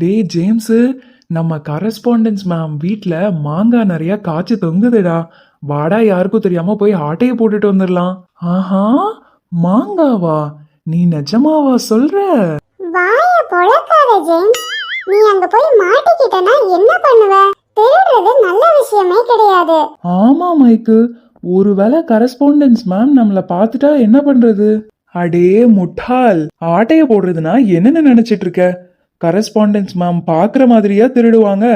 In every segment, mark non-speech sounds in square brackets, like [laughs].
டேய் ஜேம்ஸு நம்ம correspondence ma'am வீட்ல மாங்காய் நிறைய காய்ச்சி தொங்குதுடா. வாடா யாருக்கும் தெரியாம போய் ஆட்டைய போட்டுட்டு வந்துடலாம் ஆஹா மாங்காவா? நீ நிஜமாவா சொல்ற? வாய பொழக்காத ஜேம்ஸ். நீ அங்க போய் மாட்டிக்கிட்டனா என்ன பண்ணுவ? திருடுறது நல்ல விஷயமே கிடையாது. ஆமா மைக்கு. ஒருவேளை கரஸ்பாண்டன்ஸ் மேம் நம்மள பார்த்துட்டா என்ன பண்றது? அடே முட்டாள். ஆட்டைய போடுறதுனா என்னன்னு நினைச்சிட்டு இருக்க? கரஸ்பாண்டன்ஸ் மேம் பார்க்குற மாதிரியா திருடுவாங்க.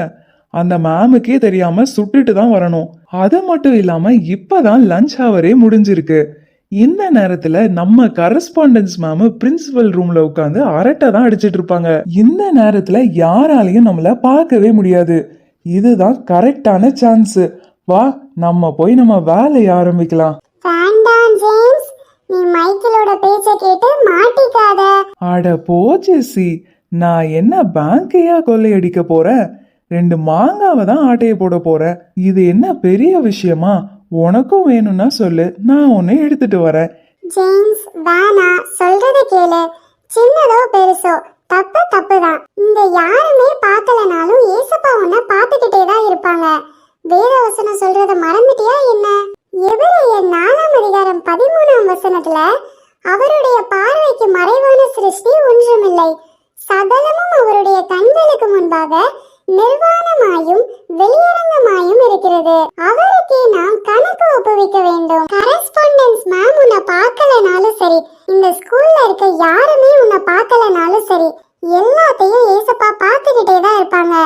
அந்த மேமுக்கே தெரியாம சுட்டுட்டு தான் வரணும். அது மட்டும் இல்லாம இப்பதான் லஞ்ச் ஹவரே முடிஞ்சிருக்கு. இந்த நேரத்துல நம்ம கரஸ்பாண்டன்ஸ் மேம் பிரின்சிபல் ரூம்ல உட்காந்து அரட்டை தான் அடிச்சிட்டு இருப்பாங்க. இந்த நேரத்துல யாராலையும் நம்மள பார்க்கவே முடியாது. இதுதான் கரெக்டான சான்ஸ் வா நம்ம போய் நம்ம வேலையை ஆரம்பிக்கலாம். வேண்டாம் ஜேம்ஸ் நீ மைக்கிளோட பேச்ச கேட்டு மாட்டிக்காத. அட போ ஜெஸ்ஸி நான் என்ன பேங்கையா கொள்ளையடிக்க போறேன் ரெண்டு மாங்காவை தான் ஆட்டையை போட போறேன் இது என்ன பெரிய விஷயமா? உனக்கும் வேணும்னா சொல்லு. நான் உன்னை எடுத்துட்டு வரேன். ஜேம்ஸ் வேணா சொல்றத கேளு. சின்னதோ பெருசோ தப்பு தப்பு தான் இந்த யாருமே பார்க்கலனாலும் ஏசப்பா உன்னை பார்த்துக்கிட்டே தான் இருப்பாங்க. வேத வசனம் சொல்றத மறந்துட்டியா என்ன? எபிரேயர் நாலாம் அதிகாரம் பதிமூணாம் வசனத்துல அவருடைய பார்வைக்கு மறைவான சிருஷ்டி ஒன்றுமில்லை. சகலமும் அவருடைய கண்களுக்கு முன்பாக நிர்வாணமாயும் வெளியரங்கமாயும் இருக்கிறது. அவருக்கே நாம் கணக்கு ஒப்புவிக்க வேண்டும். கரஸ்பாண்டன்ஸ் மேம் உன்னை பார்க்கலனாலும் சரி இந்த ஸ்கூல்ல இருக்க யாருமே உன்னை பார்க்கலனாலும் சரி எல்லாத்தையும் ஏசப்பா பார்த்துக்கிட்டே தான் இருப்பாங்க.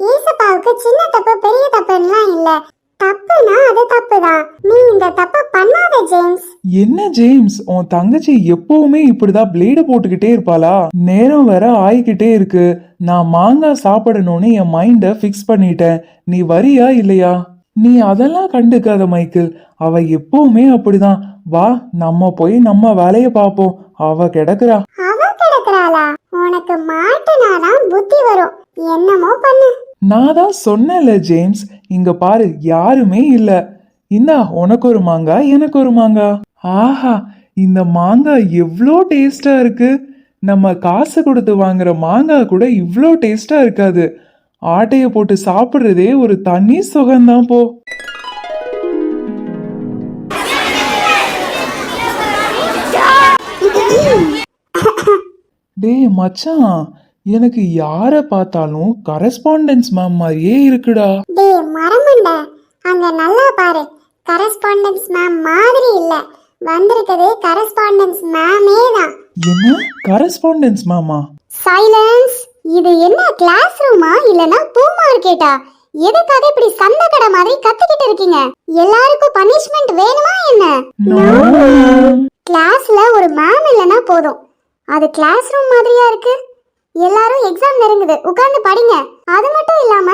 ஏசப்பாவுக்கு சின்ன தப்பு பெரிய தப்புன்னுலாம் இல்லை. தப்புனா அது தப்புதான். நீ இந்த தப்பை பண்ணாத ஜேம்ஸ். என்ன ஜேம்ஸ்? உன் தங்கச்சி எப்பவுமே இப்படிதான் பிளேட போட்டுக்கிட்டே இருப்பாளா? நேரம் வேற ஆயிக்கிட்டே இருக்கு. நான் மாங்காய் சாப்பிடணும்னு என் மைண்ட ஃபிக்ஸ் பண்ணிட்டேன். நீ வரியா இல்லையா? நீ அதெல்லாம் கண்டுக்காத மைக்கேல் அவ எப்பவுமே அப்படிதான். வா நம்ம போய் நம்ம வேலைய பார்ப்போம். அவ கிடக்குறா. அவ கிடக்குறாளா? உனக்கு மாட்டுனாதான் புத்தி வரும். என்னமோ பண்ணு. நான் தான் சொன்னேன்ல ஜேம்ஸ். இங்க பாரு யாருமே இல்ல. இந்தா உனக்கு ஒரு மாங்காய் எனக்கு ஒரு மாங்காய் ஆஹா இந்த மாங்காய் எவ்வளோ டேஸ்டா இருக்கு. நம்ம காசு கொடுத்து வாங்குற மாங்காய் கூட இவ்வளோ டேஸ்டா இருக்காது. ஆட்டைய போட்டு சாப்பிடுறதே ஒரு தனி சுகம்தான் போ. [laughs] டேய் மச்சான். எனக்கு யார பார்த்தாலும் கரஸ்பாண்டன்ஸ் மேம் மாதிரியே இருக்குடா. டேய் மரமண்ட அங்க நல்லா பாரு. கரஸ்பாண்டன்ஸ் மேம் மாதிரி இல்ல. வந்திருக்கது கரஸ்பாண்டன்ஸ் மேமே தான். என்ன? கரஸ்பாண்டன்ஸ் மேமா சைலன்ஸ் இது என்ன கிளாஸ் ரூமா இல்லனா பூ மார்க்கெட்டா எதுக்காக இப்படி சந்த கடை மாதிரி கத்திக்கிட்டு இருக்கீங்க? எல்லாருக்கும் பனிஷ்மெண்ட் வேணுமா என்ன? கிளாஸ்ல ஒரு மேம் இல்லனா போதும். அது கிளாஸ் ரூம் மாதிரியா இருக்கு? எல்லாரும் எக்ஸாம் நெருங்குது. உட்கார்ந்து படிங்க. அது மட்டும் இல்லாம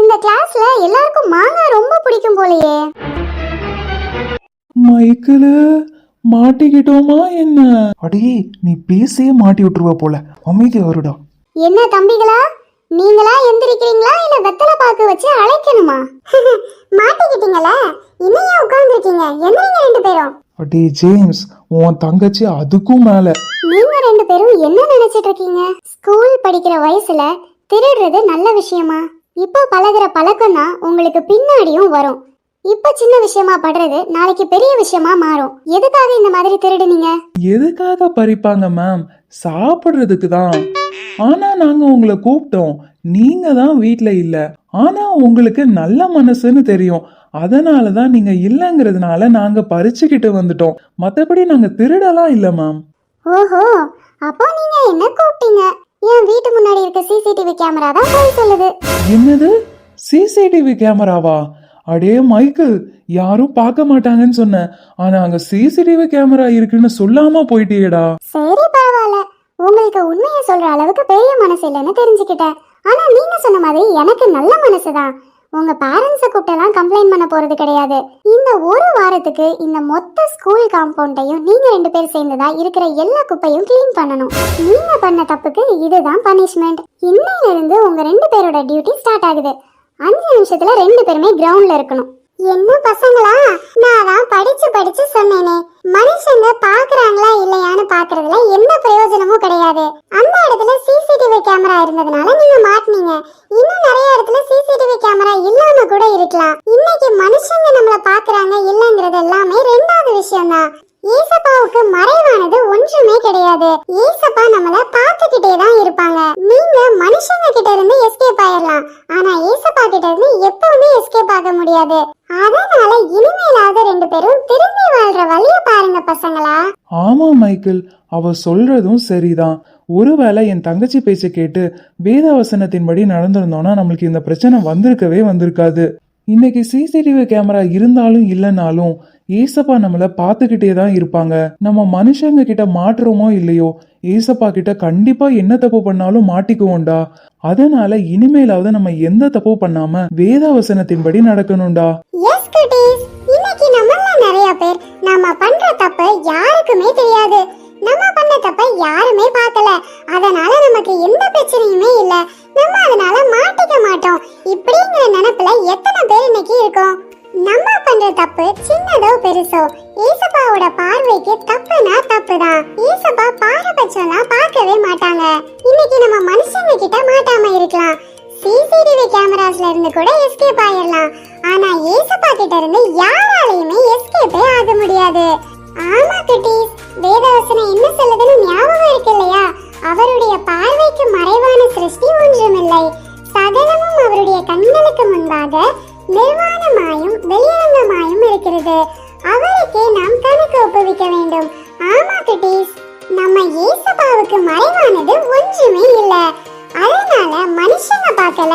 இந்த கிளாஸ்ல எல்லாருக்கும் மாங்காய் ரொம்ப பிடிக்கும் போலயே. மைக்கிளு மாட்டிக்கிட்டோமா என்ன? அடே நீ பேசியே மாட்டி விட்டுருவ போல. அமைதி வருடா என்ன தம்பிகளா? நீங்களா எந்திரிக்கிறீங்களா? இல்ல வெத்தலை பாக்கு வச்சு அழைக்கணுமா? [laughs] மாட்டிக்கிட்டீங்களா? இன்னையா உட்கார்ந்துருக்கீங்க? எந்திரிங்க ரெண்டு பேரும்? அடே ஜேம்ஸ் உன் தங்கச்சி அதுக்கும் மேல. நீங்க ரெண்டு பேரும் என்ன நினைச்சிட்டு இருக்கீங்க ஸ்கூல் படிக்கிற வயசுல திருடுறது நல்ல விஷயமா? இப்போ பழகுற பழக்கம் தான் உங்களுக்கு பின்னாடியும் வரும். இப்போ சின்ன விஷயமா படுறது நாளைக்கு பெரிய விஷயமா மாறும். எதுக்காக இந்த மாதிரி திருடுனீங்க? எதுக்காக பறிப்பாங்க மேம் சாப்பிடுறதுக்கு தான். ஆனா நாங்க உங்களை கூப்பிட்டோம். நீங்க தான் வீட்ல இல்ல. ஆனா உங்களுக்கு நல்ல மனசுன்னு தெரியும். அதனால தான் நீங்க இல்லைங்கிறதுனால நாங்க பறிச்சுக்கிட்டு வந்துட்டோம். மத்தபடி நாங்க திருடலாம் இல்ல மேம் ஓஹோ அப்போ நீங்க என்ன கூப்பிட்டீங்க? என் வீட்டு முன்னாடி இருக்க சிசிடிவி கேமரா தான் போய் சொல்லுது. என்னது? சிசிடிவி கேமராவா அடே மைக்கேல் யாரும் பார்க்க மாட்டாங்கன்னு சொன்னேன் ஆனா அங்க சிசிடிவி கேமரா இருக்குன்னு சொல்லாம போயிட்டியேடா. சரி பரவாயில்ல. உங்களுக்கு உண்மையை சொல்ற அளவுக்கு பெரிய மனசு இல்லைன்னு தெரிஞ்சுக்கிட்டேன். ஆனா நீங்க சொன்ன மாதிரி எனக்கு நல்ல மனசுதான் உங்க பேரண்ட்ஸை கூப்பிட்டெல்லாம் கம்ப்ளைண்ட் பண்ண போறது கிடையாது. இந்த ஒரு வாரத்துக்கு இந்த மொத்த ஸ்கூல் காம்பவுண்டையும் நீங்க ரெண்டு பேர் சேர்ந்துதான் இருக்கிற எல்லா குப்பையும் கிளீன் பண்ணணும். நீங்க பண்ண தப்புக்கு இதுதான் பனிஷ்மெண்ட் இன்னையில இருந்து உங்க ரெண்டு பேரோட டியூட்டி ஸ்டார்ட் ஆகுது. அஞ்சு நிமிஷத்துல ரெண்டு பேருமே கிரவுண்ட்ல இருக்கணும். என்ன பசங்களா? நான் தான் படிச்சு படிச்சு சொன்னேனே. மனுஷங்க பாக்குறாங்களா இல்லையான்னு பாக்குறதுல எந்த பிரயோஜனமும் கிடையாது. அந்த இடத்துல சிசிடிவி கேமரா இருந்ததுனால நீங்க மாட்டினீங்க இன்னும் நிறைய இடத்துல சிசிடிவி கேமரா இல்லாம கூட இருக்கலாம் இன்னைக்கு மனுஷங்க நம்மள பாக்குறாங்க இல்லங்கிறது எல்லாமே ரெண்டாவது விஷயம் தான் ஏசப்பாவுக்கு மறைவானது ஒன்றுமே கிடையாது. ஏசப்பா நம்மள பார்த்துக்கிட்டே தான் இருப்பாங்க. நீங்க மனுஷங்க கிட்ட இருந்து எஸ்கேப் ஆயிடலாம் ஆனா ஏசப்பா கிட்ட இருந்து எப்பவுமே எஸ்கேப் ஆக முடியாது. அதனால இனிமேலாவது ரெண்டு பேரும் திரும்பி வாழ்ற வழிய பாருங்க பசங்களா. ஆமா மைக்கேல். அவ சொல்றதும் சரிதான். ஒருவேளை என் தங்கச்சி பேச்சை கேட்டு வேதவசனத்தின்படி நடந்திருந்தோம்னா நம்மளுக்கு இந்த பிரச்சனை வந்திருக்கவே வந்திருக்காது. இன்னைக்கு சிசிடிவி கேமரா இருந்தாலும் இல்லைனாலும் ஏசப்பா நம்மளை பார்த்துக்கிட்டே தான் இருப்பாங்க. நம்ம மனுஷங்க கிட்ட மாட்டுறோமோ இல்லையோ ஏசப்பா கிட்ட கண்டிப்பா என்ன தப்பு பண்ணாலும் மாட்டிக்குவோம்டா. அதனால இனிமேலாவது நம்ம எந்த தப்பு பண்ணாம வேதாவசனத்தின்படி நடக்கணும்டா. இன்னைக்கு நம்மள நிறைய பேர் நம்ம பண்ற தப்பு யாருக்குமே தெரியாது. நம்ம பண்ண தப்ப யாருமே பார்க்கல. அதனால நமக்கு எந்த பிரச்சனையுமே இல்ல. நம்ம அதனால மாட்டிக்க மாட்டோம். இப்படிங்கிற நினைப்புல எத்தனை பேர் இன்னைக்கு இருக்கோம்? நம்ம பண்ற தப்பு சின்னதோ பெருசோ. ஏசப்பாவோட பார்வைக்கு தப்புனா தப்புதான். ஏசப்பா பாரபட்சம்லாம் பார்க்கவே மாட்டாங்க. இன்னைக்கு நம்ம மனுஷங்க கிட்ட மாட்டாம இருக்கலாம். சிசிடிவி கேமராஸ்ல இருந்து கூட எஸ்கேப் ஆயிடலாம் ஆனா ஏசப்பா கிட்ட இருந்து யாராலையுமே எஸ்கேப்பே ஆக முடியாது. ஆமா குட்டீஸ். வேதவசனம் என்ன சொல்லுதுன்னு ஞாபகம் இருக்கு இல்லையா? அவருடைய பார்வைக்கு மறைவான சிருஷ்டி ஒன்றுமில்லை சகலமும் அவருடைய கண்களுக்கு முன்பாக நிர்வாணமாயும் வெளியரங்கமாயும் இருக்கிறது. அவருக்கே நாம் கணக்கு ஒப்புவிக்க வேண்டும். ஆமா குட்டீஸ். நம்ம ஏசப்பாவுக்கு மறைவானது ஒன்றுமே இல்லை. அதனால மனுஷங்க பார்க்கல.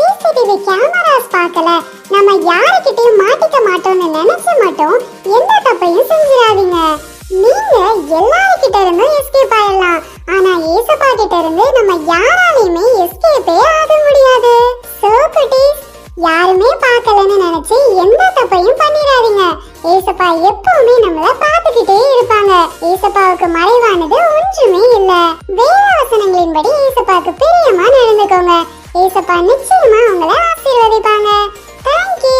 சிசிடிவி கேமராஸ் பார்க்கல. நம்ம யாருக்கிட்டையும் மாட்டிக்க மாட்டோம்னு நினைச்சு மட்டும் எந்த தப்பையும் செஞ்சிடாதீங்க. நீங்க எல்லாருக்கிட்ட இருந்தும் எஸ்கேப் ஆயிடலாம். ஆனா ஏசப்பா கிட்ட இருந்து நம்ம யாராலையுமே எஸ்கேப்பே ஆக முடியாது. சோ குட்டீஸ் யாருமே பார்க்கலன்னு நினைச்சு எந்த தப்பையும் பண்ணிடாதீங்க. ஏசப்பா எப்பவுமே நம்மள பார்த்துக்கிட்டே இருப்பாங்க. ஏசப்பாவுக்கு மறைவானது ஒன்றுமே இல்ல. வேத வசனங்களின்படி ஏசப்பாவுக்கு பிரியமா நடந்துக்கோங்க. ஏசப்பா நிச்சயமா உங்களை ஆசீர்வதிப்பாங்க. தேங்க்யூ